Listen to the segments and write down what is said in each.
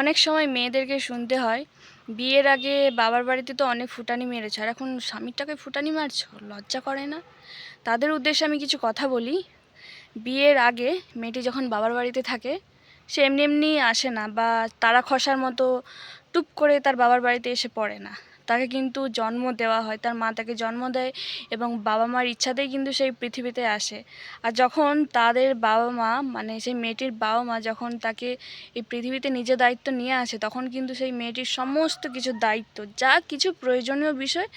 অনেক সময় মেয়েদেরকে শুনতে হয়, বিয়ের আগে বাবার বাড়িতে তো অনেক ফুটানি মেরেছে, আর এখন স্বামীরটাকে ফুটানি মারছ? লজ্জা করে না? তাদের উদ্দেশ্যে আমি কিছু কথা বলি। বিয়ের আগে মেয়েটি যখন বাবার বাড়িতে থাকে, সে এমনি এমনি আসে না বা তারা খসার মতো টুপ করে তার বাবার বাড়িতে এসে পড়ে না। তাকে কিন্তু জন্ম দেওয়া হয়, তার মা তাকে জন্ম দেয় এবং বাবা মার ইচ্ছাতেই কিন্তু সেই পৃথিবীতে আসে। আর যখন তাদের বাবা মা মানে সেই মেয়েটির বাবা মা যখন তাকে এই পৃথিবীতে নিজের দায়িত্ব নিয়ে আসে, তখন কিন্তু সেই মেয়েটির সমস্ত কিছু দায়িত্ব, যা কিছু প্রয়োজনীয় বিষয়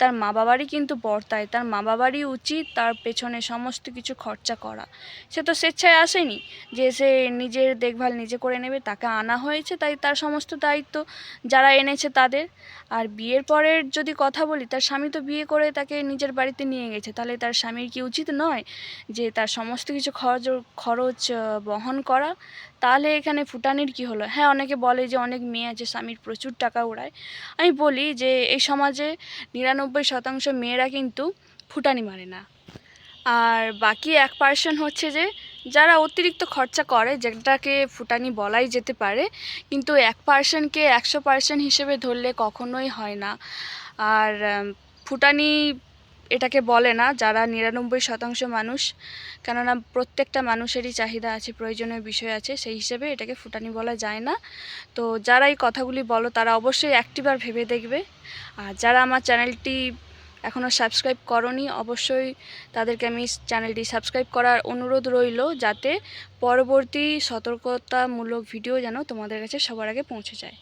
তার মা বাবারই কিন্তু বর্তায় তার মা বাবারই উচিত তার পেছনে সমস্ত কিছু খরচা করা। সে তো স্বেচ্ছায় আসেনি যে সে নিজের দেখভাল নিজে করে নেবে, তাকে আনা হয়েছে তাই তার সমস্ত দায়িত্ব যারা এনেছে তাদের। আর বিয়ের পরের যদি কথা বলি, তার স্বামী তো বিয়ে করে তাকে নিজের বাড়িতে নিয়ে গেছে, তাহলে তার স্বামীর কি উচিত নয় যে তার সমস্ত কিছু খরচ খরচ বহন করা? তাহলে এখানে ফুটানির কি হলো? হ্যাঁ অনেকে বলে যে অনেক মেয়ে আছে, স্বামীর প্রচুর টাকা উড়ায়। আমি বলি যে এই সমাজে নিরানব্বই শতাংশ মেয়েরা কিন্তু ফুটানি মারে না। আর বাকি এক পার্সেন্ট হচ্ছে যে, যারা অতিরিক্ত খরচা করে, যেটাকে ফুটানি বলাই যেতে পারে, কিন্তু এক পার্সেন্টকে একশো পার্সেন্ট হিসেবে ধরলে কখনোই হয় না। আর ফুটানি এটাকে বলে না, যারা নিরানব্বই শতাংশ মানুষ, কেননা প্রত্যেকটা মানুষেরই চাহিদা আছে, প্রয়োজনীয় বিষয় আছে, সেই হিসেবে এটাকে ফুটানি বলা যায় না। তো যারা এই কথাগুলি বলো, তারা অবশ্যই একটিবার ভেবে দেখবে। আর যারা আমার চ্যানেলটি এখনও সাবস্ক্রাইব করনি, অবশ্যই তাদেরকে আমি চ্যানেলটি সাবস্ক্রাইব করার অনুরোধ রইল, যাতে পরবর্তী সতর্কতামূলক ভিডিও যেন তোমাদের কাছে সবার আগে পৌঁছে যায়।